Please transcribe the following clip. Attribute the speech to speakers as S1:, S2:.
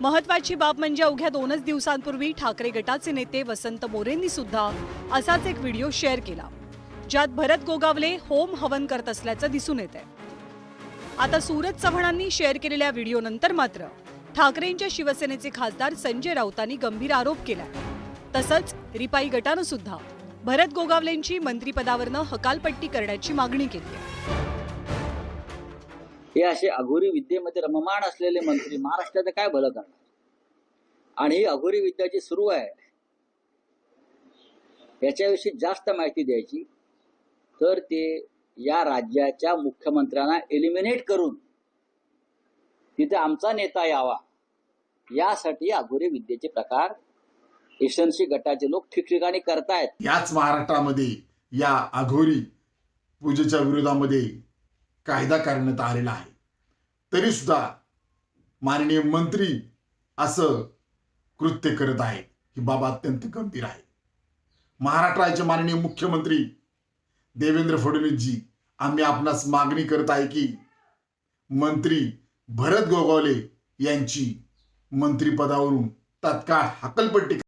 S1: महत्वाची बाब म्हणजे अवघ्या दोनच दिवसांपूर्वी ठाकरे गटाचे नेते वसंत मोरेंनी सुद्धा असाच एक व्हिडिओ शेअर केला ज्यात भरत गोगावले होम हवन करत असल्याचं दिसून येत आहे आता सूरज चव्हाणांनी शेअर केलेल्या व्हिडिओनंतर मात्र ठाकरेंच्या शिवसेनेचे खासदार संजय राऊतांनी गंभीर आरोप केला तसंच रिपाई गटानं सुद्धा भरत गोगावलेंची मंत्रिपदावरनं हकालपट्टी करण्याची मागणी केली आहे.
S2: हे असे अघोरी विद्येमध्ये रममाण असलेले मंत्री महाराष्ट्राचं काय भलं करणार? आणि ही अघोरी विद्या जी सुरू आहे. याच्याविषयी जास्त माहिती द्यायची तर ते या राज्याच्या मुख्यमंत्र्यांना एलिमिनेट करून तिथे आमचा नेता यावा यासाठी अघोरी विद्येचे प्रकार एशनशी गटाचे लोक ठिकठिकाणी करतायत.
S3: याच महाराष्ट्रामध्ये या अघोरी पूजेच्या विरोधामध्ये कायदा करण्यात आलेला आहे. तरी सुद्धा माननीय मंत्री असं कृत्य करत आहे ही बाब अत्यंत गंभीर आहे. महाराष्ट्राचे माननीय मुख्यमंत्री देवेंद्र फडणवीसजी आम्ही आपणास मागणी करत आहे की मंत्री भरत गोगावले यांची मंत्रिपदावरून तात्काळ हकलपट्टी